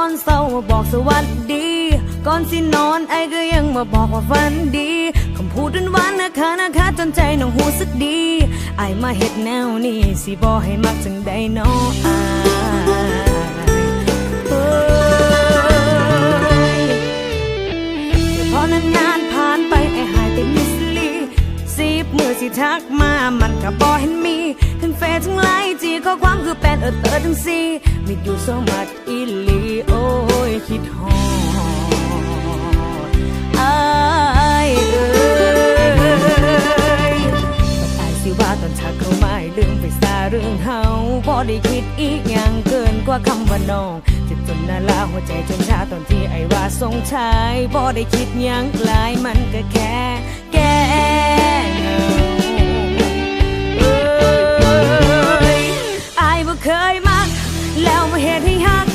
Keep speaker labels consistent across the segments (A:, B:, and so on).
A: อนเศร้ามาบอกสวัสดี ก่อนสินอนไอ้ก็ยังมาบอกว่าฝันดีคำพูดหวานนะคะนะคะจนใจน้องหูสึกดีไอ้มาเฮ็ดแนวนี้สิบอให้มักจังใดเนาะอายเอ้ยพอนานงานผ่านไปไอ้หายไปมิสลีสีบมือสิทักมามันก็บอเห็นมีทั้งเฟซทั้งไลน์จีข้อความคือเป็นเออเตอทั้งซีมีดูโซมัดอีลี ได้คิดอีกอย่างเกินกว่าคำว่าน้องเจ็บจนนาลาหัวใจจนชาตอนที่ไอ้ว่าสงชายพอได้คิดอย่างหลายมันก็แค่แก้เงาเอ้ยอายบ่เคยมัก แล้วมาเหตุให้หัก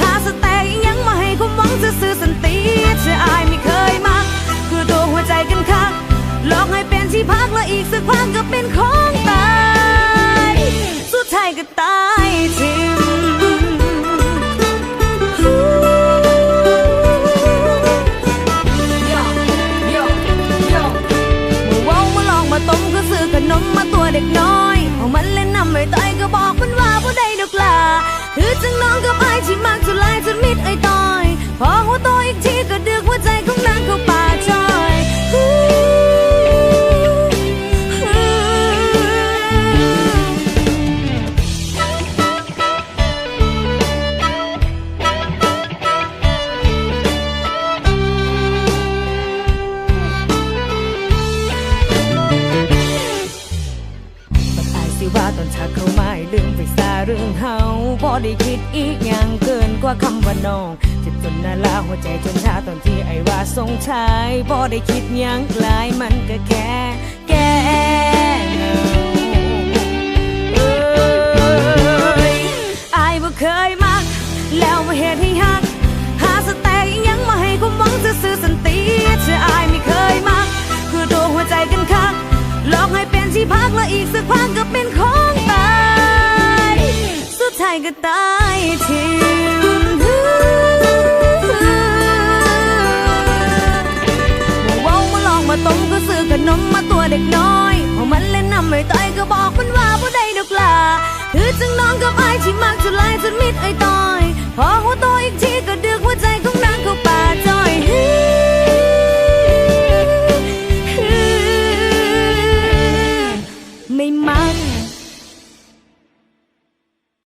A: หาสเตย์ยังมาให้ความหวังซื่อสันติเธออายไม่เคยมัก คือตัวหัวใจกันคักหลอกให้เป็นที่พักแล้วอีกสักพักก็เป็นของายก็ตายทิ้งมาเวามาลองมาต้มก็ซื้อขนมมาตัวเด็กน้อยเอมันเล่นน้ำไม่ต่อยก็บอกมันว่าผู้ใดดอกลาคือจังน้องกับไอที่มักจุลายจนมิดไอ้ต่อยพอ เรื่องเฮาพอได้คิดอีกอย่างเกินกว่าคำว่าน้องเจ็บจนนาลาหัวใจจนชาตอนที่ไอ้ว่าสงชายพอได้คิดอย่างหลายมันก็แค่แก้เหงาเอ้ยอายบ่เคยมัก แล้วมาเหตุให้หัก หาสเตย์ยังมาให้ความหวังซื่อสันติเธออายไม่เคยมัก คือตัวหัวใจกันคักหลอกให้เป็นที่พักแล้วอีกสักพักก็เป็นของตายสุดท้ายก็ตายทิ้งมาว้ามาลองมาต้มก็ซื้อขนมมาตัวเด็กน้อยพอมันเล่นน้ำไม่ต่อยก็บอกมันว่าผู้ใดดอกลาคือจังน้องกับไอ้ที่มากจุลายจนมิดไอ้ต่อย พอหัวโตอีกที